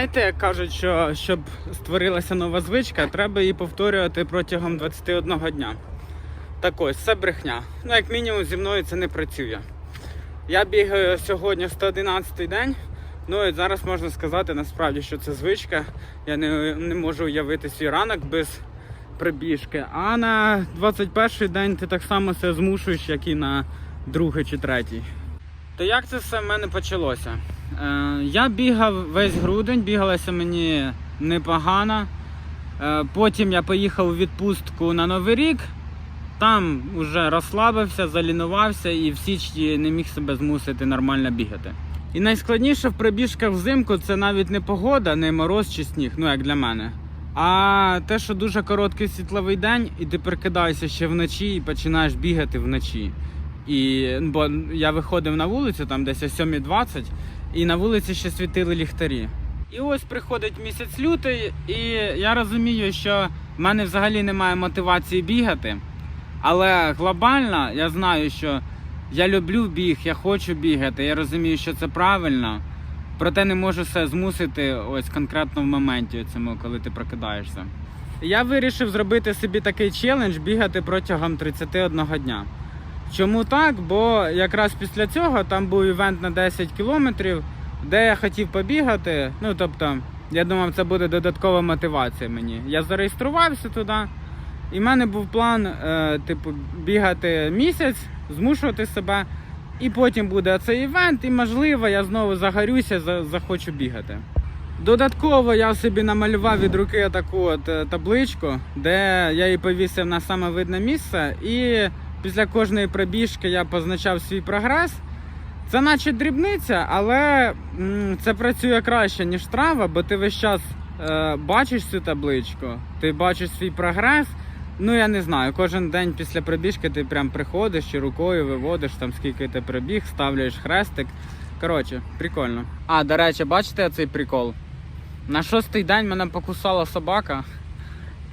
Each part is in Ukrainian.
Знаєте, як кажуть, що щоб створилася нова звичка, треба її повторювати протягом 21 дня. Так ось, це брехня. Ну, як мінімум, зі мною це не працює. Я бігаю сьогодні 111 день. Ну і зараз можна сказати насправді, що це звичка. Я не, не можу уявити свій ранок без прибіжки. А на 21 день ти так само себе змушуєш, як і на другий чи третій. То як це все в мене почалося? Е, я бігав весь грудень, бігалося мені непогано. Е, потім я поїхав у відпустку на Новий рік. Там вже розслабився, залінувався і в січні не міг себе змусити нормально бігати. І найскладніше в пробіжках взимку це навіть не погода, не мороз чи сніг, ну як для мене. А те, що дуже короткий світловий день, і ти прикидаєшся ще вночі і починаєш бігати вночі. І, бо я виходив на вулицю там десь о 7.20, і на вулиці ще світили ліхтарі. І ось приходить місяць лютий, і я розумію, що в мене взагалі немає мотивації бігати. Але глобально я знаю, що я люблю біг, я хочу бігати, я розумію, що це правильно. Проте не можу себе змусити ось конкретно в моменті, цьому, коли ти прокидаєшся. Я вирішив зробити собі такий челендж бігати протягом 31 дня. Чому так? Бо якраз після цього там був івент на 10 кілометрів, де я хотів побігати. Ну тобто, я думав, це буде додаткова мотивація мені. Я зареєструвався туди, і в мене був план, е, типу, бігати місяць, змушувати себе, і потім буде цей івент, і можливо я знову загорюся, за- захочу бігати. Додатково я собі намалював від руки таку от е, табличку, де я її повісив на саме видне місце, і після кожної пробіжки я позначав свій прогрес. Це наче дрібниця, але це працює краще, ніж трава, бо ти весь час е, бачиш цю табличку, ти бачиш свій прогрес. Ну я не знаю, кожен день після пробіжки ти прям приходиш і рукою виводиш там скільки ти пробіг, ставляєш хрестик. Коротше, прикольно. А, до речі, бачите цей прикол? На шостий день мене покусала собака.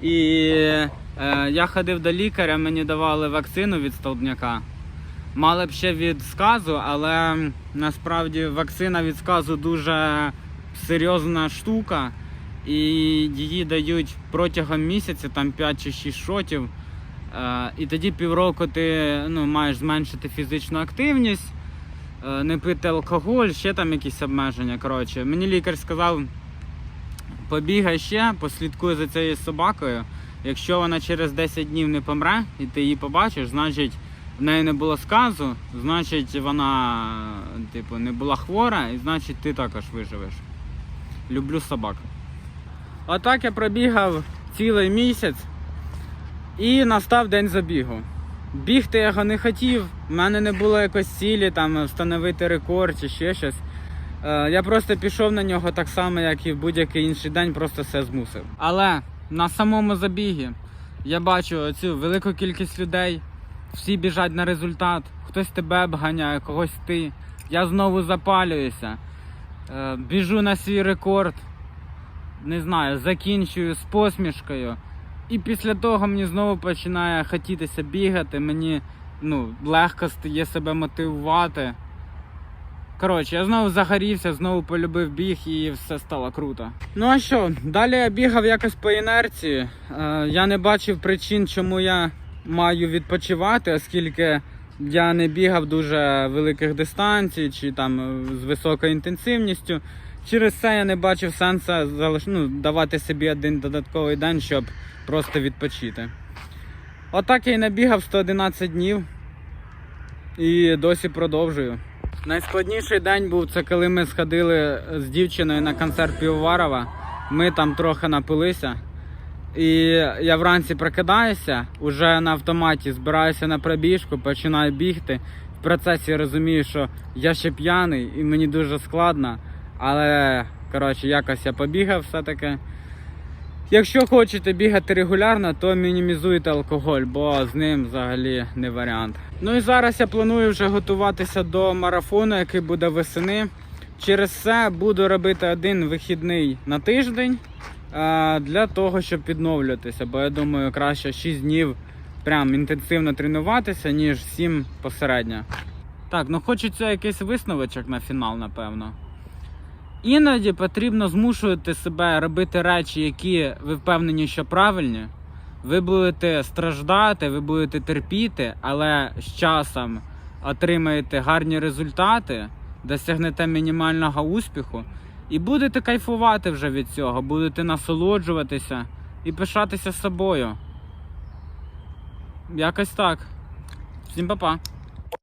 І я ходив до лікаря, мені давали вакцину від столбняка. Мали б ще від сказу, але насправді вакцина від сказу дуже серйозна штука. І її дають протягом місяця, там 5 чи 6 шотів. Е, і тоді півроку ти ну, маєш зменшити фізичну активність, е, не пити алкоголь, ще там якісь обмеження. Коротше, мені лікар сказав, побігай ще, послідкуй за цією собакою. Якщо вона через 10 днів не помре і ти її побачиш, значить в неї не було сказу, значить вона типу, не була хвора, і значить ти також виживеш. Люблю собак. Отак я пробігав цілий місяць і настав день забігу. Бігти я його не хотів, в мене не було якось цілі там встановити рекорд чи ще щось. Е, Я просто пішов на нього так само, як і в будь-який інший день, просто все змусив. Але на самому забігі я бачу цю велику кількість людей, всі біжать на результат, хтось тебе обганяє, когось ти. Я знову запалююся, е, біжу на свій рекорд, не знаю, закінчую з посмішкою. І після того мені знову починає хотітися бігати, мені ну, легко стає себе мотивувати. Коротше, я знову загорівся, знову полюбив біг і все стало круто. Ну а що, далі я бігав якось по інерції. Е, я не бачив причин, чому я маю відпочивати, оскільки я не бігав дуже великих дистанцій чи там е, з високою інтенсивністю. Через це я не бачив сенсу ну, давати собі один додатковий день, щоб просто відпочити. Отак я і набігав 111 днів і досі продовжую. Найскладніший день був це коли ми сходили з дівчиною на концерт Півоварова. Ми там трохи напилися. І я вранці прокидаюся, уже на автоматі збираюся на пробіжку, починаю бігти. В процесі розумію, що я ще п'яний і мені дуже складно. Але коротше, якось я побігав все-таки. Якщо хочете бігати регулярно, то мінімізуйте алкоголь, бо з ним взагалі не варіант. Ну і зараз я планую вже готуватися до марафону, який буде весени. Через це буду робити один вихідний на тиждень е, для того, щоб відновлюватися. Бо я думаю, краще 6 днів прям інтенсивно тренуватися, ніж 7 посередньо. Так, ну хочеться якийсь висновочок на фінал, напевно. Іноді потрібно змушувати себе робити речі, які ви впевнені, що правильні. Ви будете страждати, ви будете терпіти, але з часом отримаєте гарні результати, досягнете мінімального успіху і будете кайфувати вже від цього, будете насолоджуватися і пишатися собою. Якось так. Всім па-па.